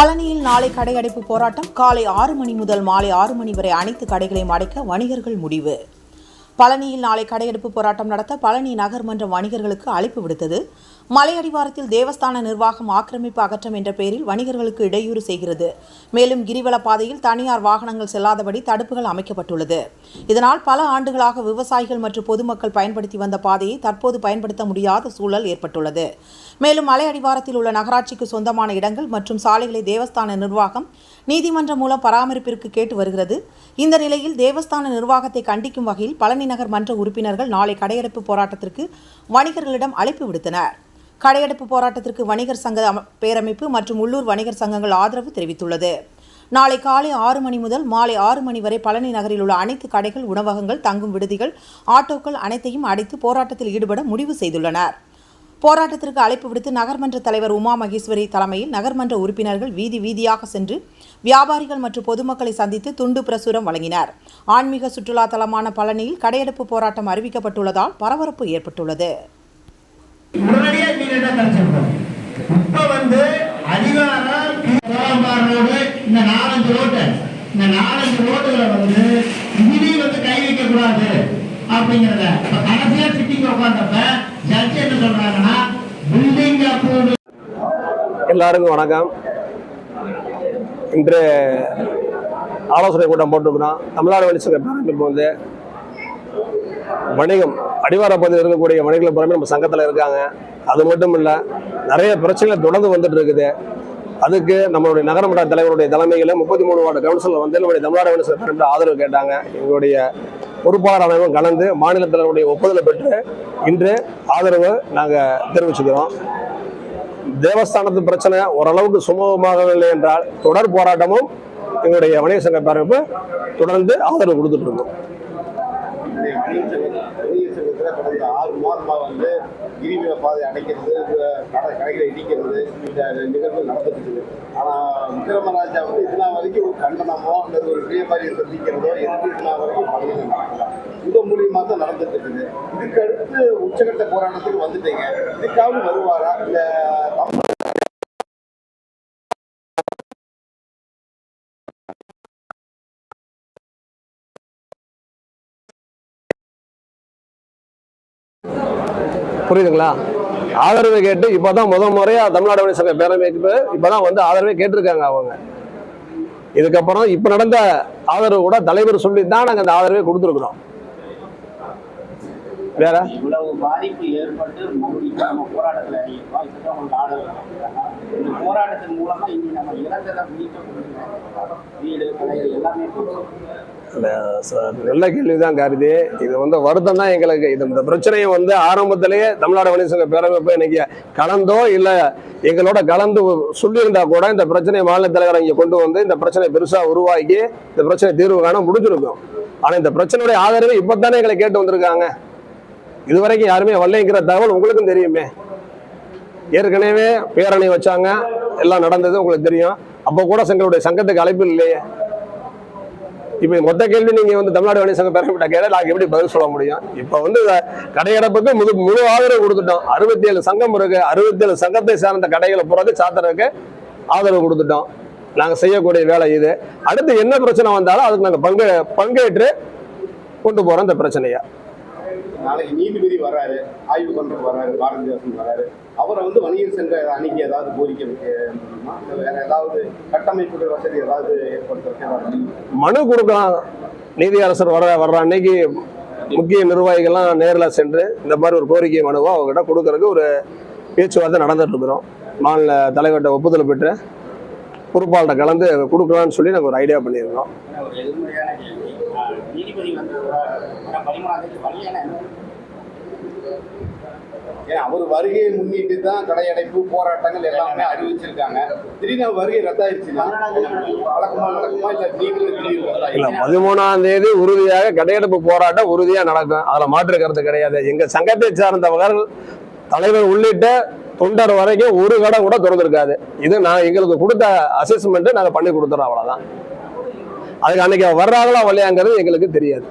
பழனியில் நாளை கடையடைப்பு போராட்டம். காலை ஆறு மணி முதல் மாலை ஆறு மணி வரை அனைத்து கடைகளையும் அடைக்க வணிகர்கள் முடிவு. பழனியில் நாளை கடையெடுப்பு போராட்டம் நடத்த பழனி நகர்மன்ற வணிகர்களுக்கு அழைப்பு விடுத்தது. மலையடிவாரத்தில் தேவஸ்தான நிர்வாகம் ஆக்கிரமிப்பு அகற்றம் என்ற பெயரில் வணிகர்களுக்கு இடையூறு செய்கிறது. மேலும் கிரிவல பாதையில் தனியார் வாகனங்கள் செல்லாதபடி தடுப்புகள் அமைக்கப்பட்டுள்ளது. இதனால் பல ஆண்டுகளாக விவசாயிகள் மற்றும் பொதுமக்கள் பயன்படுத்தி வந்த பாதையை தற்போது பயன்படுத்த முடியாத சூழல் ஏற்பட்டுள்ளது. மேலும் மலை அடிவாரத்தில் உள்ள நகராட்சிக்கு சொந்தமான இடங்கள் மற்றும் சாலைகளை தேவஸ்தான நிர்வாகம் நீதிமன்றம் மூலம் பராமரிப்பிற்கு கேட்டு வருகிறது. இந்த நிலையில் தேவஸ்தான நிர்வாகத்தை கண்டிக்கும் வகையில் பழனி நகர் மன்ற உறுப்பினர்கள் நாளை கடையடைப்பு போராட்டத்திற்கு வணிகர்களிடம் அழைப்பு விடுத்தனர். கடையடைப்பு போராட்டத்திற்கு வணிகர் சங்க பேரமைப்பு மற்றும் உள்ளூர் வணிகர் சங்கங்கள் ஆதரவு தெரிவித்துள்ளது. நாளை காலை ஆறு மணி முதல் மாலை ஆறு மணி வரை பழனி நகரில் உள்ள அனைத்து கடைகள் உணவகங்கள் தங்கும் விடுதிகள் ஆட்டோக்கள் அனைத்தையும் அடைத்து போராட்டத்தில் ஈடுபட முடிவு செய்துள்ளனர். போராட்டத்திற்கு அழைப்பு விடுத்து நகர்மன்ற தலைவர் உமா மகேஸ்வரி தலைமையில் நகர்மன்ற உறுப்பினர்கள் வீதி வீதியாக சென்று வியாபாரிகள் மற்றும் பொதுமக்களை சந்தித்து துண்டு பிரசுரம் வழங்கினர். ஆன்மீக சுற்றுலா தலமான பழனியில் கடையெடுப்பு போராட்டம் அறிவிக்கப்பட்டுள்ளதால் பரபரப்பு ஏற்பட்டுள்ளது. உடனடியா கிடைச்சிருக்கும். இப்ப வந்து அதிகாரம் ரோடு. இந்த நாலஞ்சு ரோட்டு. இந்த நாலஞ்சு ரோட்டுகளை வந்து வந்து கை வைக்க கூடாது அப்படிங்கிறத. இப்ப கடைசியா உட்கார்ந்தப்ப ஜட்ஜ் என்ன சொல்றாங்கன்னா பில்டிங் அப்ரூவ்டு எல்லாருக்கும் வணக்கம். இன்று ஆலோசனை கூட்டம் போட்டிருக்கிறோம். தமிழ்நாடு வணிக பேரமைப்பு வந்து வணிகம் அடிவார பகுதியில் இருக்கக்கூடிய வணிகர்கள் புறமே நம்ம சங்கத்தில் இருக்காங்க. அது மட்டும் இல்லை நிறைய பிரச்சனைகள் தொடர்ந்து வந்துட்டு இருக்குது. அதுக்கு நம்மளுடைய நகரமன்ற தலைவருடைய தலைமையில் முப்பத்தி மூணு வார்டு கவுன்சிலர் வந்து நம்முடைய தமிழ்நாடு வணிக பேரமைப்பு ஆதரவு கேட்டாங்க. எங்களுடைய பொறுப்பாளர் அமைப்பும் கலந்து மாநில தலைவருடைய ஒப்புதலை பெற்று இன்று ஆதரவு நாங்கள் தெரிவிச்சுக்கிறோம். தேவஸ்தானத்து பிரச்சனை ஓரளவுக்கு சுமூகமாகவில்லை என்றால் தொடர் போராட்டமும் எங்களுடைய வணிக சங்க பேரமைப்பு தொடர்ந்து ஆதரவு கொடுத்துட்டு இருக்கோம் இந்த வணிக சங்கத்தில் வணிக சங்கத்தில் கடந்த ஆறு மாதமாக வந்து கிரிவல பாதை அடைக்கிறது கடை கடைகளை இடிக்கிறது இந்த நிகழ்வு நடந்துட்டு இருக்குது ஆனால் விக்ரமராஜா வந்து இதனால் வரைக்கும் ஒரு கண்டனமோ அல்லது ஒரு வியாபாரியை சந்திக்கிறதோ எதுவும் இது வரைக்கும் பண்ணல நடக்கல இந்த மூலியமாக தான் நடந்துட்டு இருக்குது இதுக்கு அடுத்து உச்சகட்ட போராட்டத்துக்கு வந்துட்டீங்க. இதுக்காக வருவாரா? இல்லை புரியுதுங்களா? ஆதரவு கேட்டு இப்போதான் முதல் முறையாக தமிழ்நாடு வணிக சங்க பேரமைப்பு இப்போதான் வந்து ஆதரவே கேட்டிருக்காங்க அவங்க. இதுக்கப்புறம் இப்போ நடந்த ஆதரவு கூட தலைவர் சொல்லி தான் நாங்கள் அந்த ஆதரவே கொடுத்துருக்குறோம். வேற? பாதிப்பு ஏற்பட்டு போராட்டத்தில் மூலமா இனி நம்ம மீட்க வீடு கடைகள் எல்லாமே நல்ல கேள்விதான் காரிதி இது வந்து வருத்தம் தான் எங்களுக்கு. இது இந்த பிரச்சனையை வந்து ஆரம்பத்திலேயே தமிழ்நாடு வணிக சங்க பேரமைப்பு இன்னைக்கு கலந்தோ இல்லை எங்களோட கலந்து சொல்லியிருந்தா கூட இந்த பிரச்சனையை மாநில தலைவர் இங்கே கொண்டு வந்து இந்த பிரச்சனை பெருசாக உருவாக்கி இந்த பிரச்சனை தீர்வு காண முடிஞ்சிருக்கும். ஆனால் இந்த பிரச்சனையுடைய ஆதரவு இப்பதானே எங்களை கேட்டு வந்திருக்காங்க. இதுவரைக்கும் யாருமே வரலைங்கிற தகவல் உங்களுக்கும் தெரியுமே. ஏற்கனவே பேரணி வச்சாங்க. எல்லாம் நடந்தது உங்களுக்கு தெரியும். அப்போ கூட எங்களுடைய சங்கத்துக்கு அழைப்பு இல்லையே. இப்போ மொத்த கேள்வி நீங்கள் வந்து தமிழ்நாடு வணிக சங்கம் பெறப்பட்ட கேள்வி நாங்கள் எப்படி பதில் சொல்ல முடியும்? இப்போ வந்து இத கடையடைப்புக்கு முழு முழு ஆதரவு கொடுத்துட்டோம். அறுபத்தி ஏழு சங்கம் இருக்கு. அறுபத்தி ஏழு சங்கத்தை சார்ந்த கடைகளை புறத்து சாத்திரக்கு ஆதரவு கொடுத்துட்டோம். நாங்கள் செய்யக்கூடிய வேலை இது. அடுத்து என்ன பிரச்சனை வந்தாலும் அதுக்கு நாங்கள் பங்கு பங்கேற்று கொண்டு போகிறோம் இந்த பிரச்சனையை. நாளைக்கு நீதிபதி வராரு ஆய்வு பண்ணுறதுக்கு வராரு பாரதிதாசன் வராரு அவரை வந்து வணிகர் சென்ற அன்னைக்கு ஏதாவது கோரிக்கை இல்ல வேற ஏதாவது கட்டமைப்புகள் வசதி ஏதாவது இருக்கா? மனு கொடுக்கலாம் நீதியரசர் வர வர்ற அன்னைக்கு முக்கிய நிர்வாகிகள்லாம் நேரில் சென்று இந்த மாதிரி ஒரு கோரிக்கை மனுவை அவங்ககிட்ட கொடுக்கறதுக்கு ஒரு பேச்சுவார்த்தை நடந்துட்டு இருக்கிறோம். மாநில தலைவர்கிட்ட ஒப்புதல் பெற்று பொறுப்பாளர்கிட்ட கலந்து கொடுக்கலாம்னு சொல்லி நாங்கள் ஒரு ஐடியா பண்ணியிருக்கோம் நீதிபதி ஏன்னா அவர் வருகையை முன்னிட்டு தான் கடையடைப்பு போராட்டங்கள் எல்லாமே அறிவிச்சிருக்காங்க. திடீர்னு வருகை ரத்தாயிருச்சுன்னா வழக்கமா நடக்குமா இல்ல நீங்களும் திடீர்னு இல்ல பதிமூணாம் தேதி உறுதியாக கடையடைப்பு போராட்டம் உறுதியா நடக்கும். அதுல மாற்று கருத்து கிடையாது. எங்க சங்கத்தை சார்ந்தவர்கள் தலைவர் உள்ளிட்ட தொண்டர் வரைக்கும் ஒரு கடை கூட திறந்திருக்காது. இது நான் எங்களுக்கு கொடுத்த அசஸ்மெண்ட்டு நாங்கள் பண்ணி கொடுத்துறோம் அவ்வளோதான் அதுக்கு அன்னைக்கு வர்றாங்களா வரலையாங்கிறது எங்களுக்கு தெரியாது.